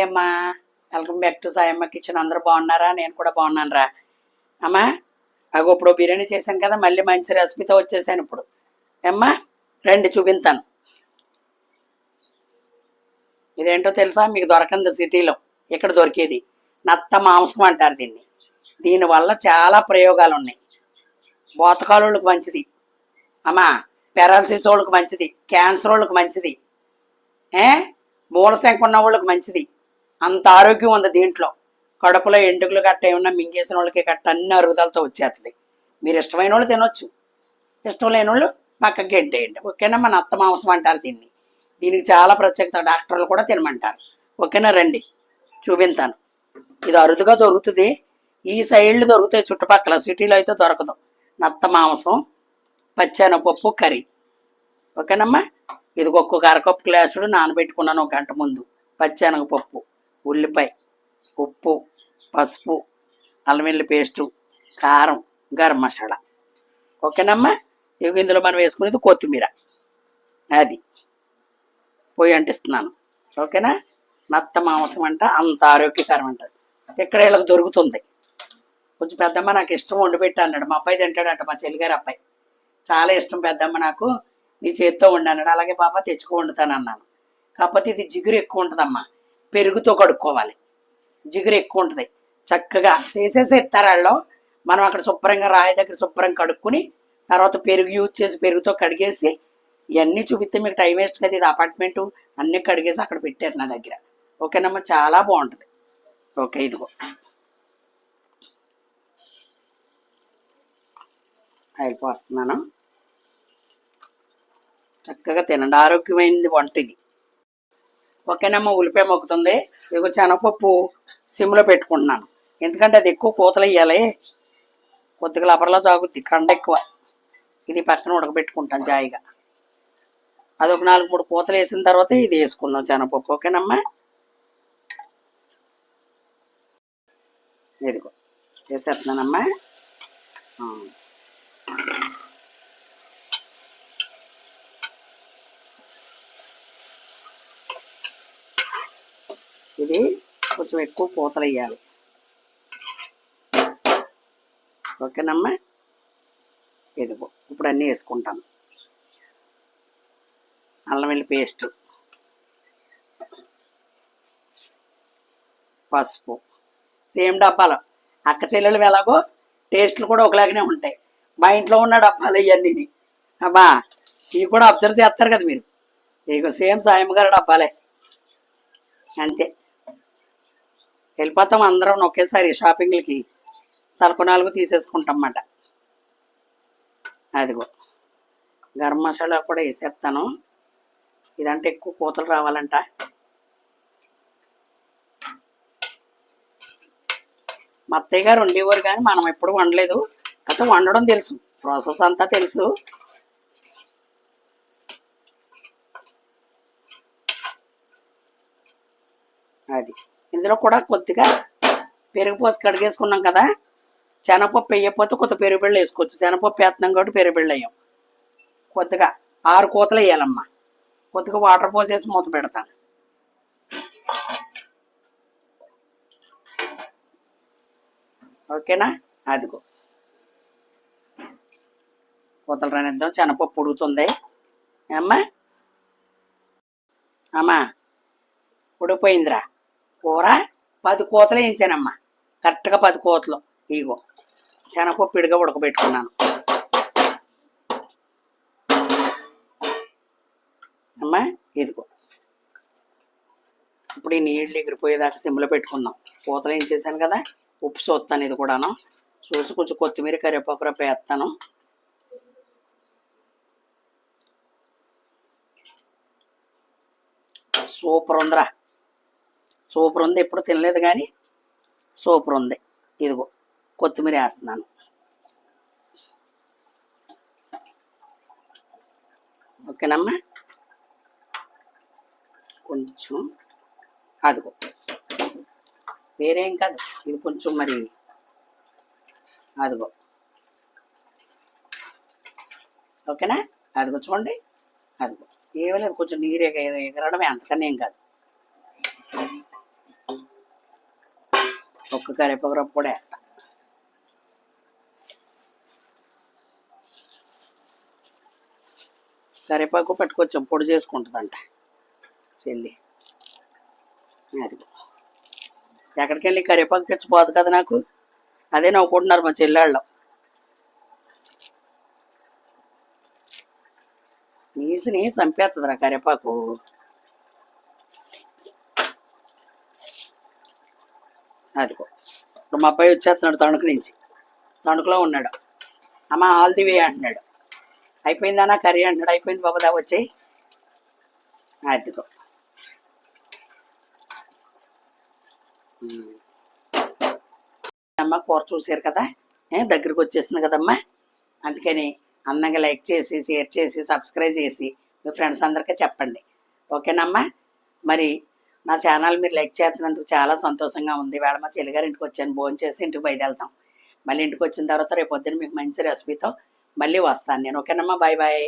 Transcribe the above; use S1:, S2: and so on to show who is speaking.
S1: Hi అమ్మా welcome back to Sayamma kitchen. అందరూ బాగున్నారా? నేను కూడా బాగున్నాను రా అమ్మా అగో ఇప్పుడు బిర్యానీ చేశాను కదా మళ్ళీ మంచి రెసిపీతో వచ్చేసాను ఇప్పుడు. అమ్మా రండి చూపిస్తాను ఇదేంటో తెలుసా? మీకు దొరకంది సిటీలో. ఇక్కడ దొరికేది. నత్త మాంసం అంటారు దీన్ని. దీనివల్ల చాలా ప్రయోగాలు ఉన్నాయి బోతకాలుళ్ళకి మంచిది. అమ్మా పెరాలసిస్ వాళ్ళకి మంచిది. క్యాన్సర్ వాళ్ళకి మంచిది. ఏ? మూలశంక ఉన్న వాళ్ళకి మంచిది. అంత ఆరోగ్యం ఉంది దీంట్లో. కడుపులో ఎండుకలు గట్ట ఏమన్నా మింగేసిన వాళ్ళకి గట్ట అన్ని అరుగుదలతో వచ్చేస్తుంది మీరు ఇష్టమైన వాళ్ళు తినొచ్చు. ఇష్టం లేని వాళ్ళు పక్కకి గెంటేయండి. ఓకేనా? మన అత్త మాంసం అంటారు దీన్ని. దీనికి చాలా ప్రత్యేకత. డాక్టర్లు కూడా తినమంటారు. ఓకేనా? రండి. చూపింతాను ఇది అరుదుగా దొరుకుతుంది. ఈ సైడ్లు దొరుకుతాయి చుట్టుపక్కల. సిటీలో అయితే దొరకదు. నత్త మాంసం పచ్చెనపప్పు కర్రీ. ఓకేనమ్మా? ఇది ఒక్కొక్క అరకప్పు గ్లాసుడు నానబెట్టుకున్నాను ఒక గంట ముందు. పచ్చెనగపప్పు. ఉల్లిపాయ ఉప్పు పసుపు అల్లం పేస్టు కారం గరం మసాలా. ఓకేనమ్మా? ఇక ఇందులో మనం వేసుకునేది కొత్తిమీర. అది. పొయ్యి అంటిస్తున్నాను. ఓకేనా? నత్త మాంసం అంట అంత ఆరోగ్యకరం అంటది ఇక్కడ వీళ్ళకి దొరుకుతుంది? కొంచెం పెద్దమ్మ నాకు ఇష్టం వండి పెట్టు అన్నాడు. మా అబ్బాయి తింటాడంట మా చెల్లిగారు అబ్బాయి. చాలా ఇష్టం పెద్దమ్మ నాకు. నీ చేత్తో వండు అన్నాడు. అలాగే బాబా తెచ్చుకో వండుతాను అన్నాను కాకపోతే ఇది జిగురు ఎక్కువ ఉంటుందమ్మా. పెరుగుతో కడుక్కోవాలి. జిగురు ఎక్కువ ఉంటుంది. చక్కగా చేసేసి తరాల్లో మనం అక్కడ శుభ్రంగా రాయి దగ్గర శుభ్రంగా కడుక్కుని తర్వాత పెరుగు యూజ్ చేసి పెరుగుతో కడిగేసి ఇవన్నీ చూపిస్తే మీకు టైం వేస్ట్ కదా ఇది అపార్ట్మెంటు అన్నీ కడిగేసి అక్కడ పెట్టారు నా దగ్గర. ఓకేనమ్మా చాలా బాగుంటుంది. ఓకే ఇదిగో. అయిపోస్తున్నాను చక్కగా తినండి. ఆరోగ్యమైనది వంట ఇది. ఓకేనమ్మా ఉల్లిపాయ మొక్కుతుంది. ఇక శనగపప్పు సిమ్లో పెట్టుకుంటున్నాను. ఎందుకంటే అది ఎక్కువ కూతలు వేయాలి. కొద్దిగా లబర్లో సాగుద్ది కండ ఎక్కువ. ఇది పక్కన ఉడకబెట్టుకుంటాను జాయిగా. అది ఒక నాలుగు మూడు పూతలు వేసిన తర్వాత ఇది వేసుకుందాం శనగపప్పు. ఓకేనమ్మా? ఇదిగో వేసేస్తున్నానమ్మా. ఇది కొంచెం ఎక్కువ పూతలు వేయాలి. ఓకేనమ్మా? ఇదిగో ఇప్పుడు అన్నీ వేసుకుంటాను. అల్లం వెల్లి పేస్ట్ పసుపు సేమ్ డబ్బాలు. అక్క చెల్లెలు ఎలాగో టేస్ట్లు కూడా ఒకలాగానే ఉంటాయి. మా ఇంట్లో ఉన్న డబ్బాలు ఇవన్నీ అబ్బా ఇవి కూడా అబ్జర్వ్ చేస్తారు కదా మీరు. ఇక సేమ్ సాయం గారు డబ్బాలే. అంతే. వెళ్ళిపోతాం అందరం ఒకేసారి షాపింగ్లకి తలకు నాలుగు తీసేసుకుంటాం అన్నమాట అదిగో గరం మసాలా కూడా వేసేస్తాను. ఇదంటే ఎక్కువ పూతలు రావాలంట. మా అత్తయ్య గారు వండేవారు కానీ మనం ఎప్పుడు వండలేదు. అయితే వండడం తెలుసు ప్రాసెస్ అంతా తెలుసు. అది. ఇందులో కూడా కొద్దిగా పెరుగు పోసి కడిగేసుకున్నాం కదా. శనగపప్పు వేయకపోతే కొత్త పెరుగు బిళ్ళ వేసుకోవచ్చు. శనగపప్పు వేస్తున్నాం కాబట్టి పెరుగు బిళ్ళ వేయం. కొద్దిగా ఆరు కూతలు వేయాలమ్మా. కొద్దిగా వాటర్ పోసేసి మూత పెడతాను ఓకేనా? అదిగో. కూతలు రానిద్దాం. శనగపప్పు ఉడుగుతుంది అమ్మా అమ్మా ఉడిపోయిందిరా కూర పది కోతలు వేయించానమ్మా కరెక్ట్గా పది కోతలు. ఇగో శనగపప్పు ఇడిగా ఉడకబెట్టుకున్నాను. అమ్మా ఇదిగో. ఇప్పుడు ఈ నీళ్ళు ఎగిరిపోయేదాకా సిమ్లో పెట్టుకుందాం. కూతలు ఏం చేశాను కదా ఉప్పు చూస్తాను ఇది కూడాను. చూసి కొంచెం కొత్తిమీర కరివేపాకు రప్ప వేస్తాను. సూపర్ ఉందిరా. సూపర్ ఉంది ఎప్పుడు తినలేదు కానీ సూపర్ ఉంది ఇదిగో కొత్తిమీర వేస్తున్నాను. ఓకేనమ్మా? కొంచెం అదిగో. వేరేం కాదు ఇది కొంచెం మరి అదిగో. ఓకేనా? అదిగో చూడండి. అదిగో. ఏమీ లేదు కొంచెం నీరు ఎగరడమే అంతకన్నా ఏం కాదు. కరివేపాకు రవ్వ కూడా వేస్తా కరివేపాకు పట్టుకొచ్చాం పొడి చేసుకుంటుందంట. చెల్లి. అది. ఎక్కడికి వెళ్ళి కరివేపాకు తెచ్చిపోదు కదా నాకు? అదే నవ్వుకుంటున్నారు మా చెల్లెళ్ళం. నీసిని చంపేస్తుందిరా కరివేపాకు. అదిగో. ఇప్పుడు మా అబ్బాయి వచ్చేస్తున్నాడు తణుకు నుంచి. తణుకులో ఉన్నాడు. అమ్మ ఆల్ ది వే అంటున్నాడు. అయిపోయిందన్నా కర్రీ అంటున్నాడు. అయిపోయింది బాబు దా వచ్చాయి. అదిగో అమ్మ కూర చూసారు కదా? దగ్గరకు వచ్చేస్తుంది కదమ్మా? అందుకని అందంగా లైక్ చేసి షేర్ చేసి సబ్స్క్రైబ్ చేసి మీ ఫ్రెండ్స్ అందరికీ చెప్పండి. ఓకేనమ్మా? మరి నా ఛానల్ మీరు లైక్ చేస్తున్నందుకు చాలా సంతోషంగా ఉంది. వేళ మా ఇంటికి వచ్చాను. భోజనం చేసి ఇంటికి బయలుదేళ్తాం మళ్ళీ ఇంటికి వచ్చిన తర్వాత రేపు పొద్దున్న మీకు మంచి రెసిపీతో మళ్ళీ వస్తాను నేను. ఓకేనమ్మా? Bye bye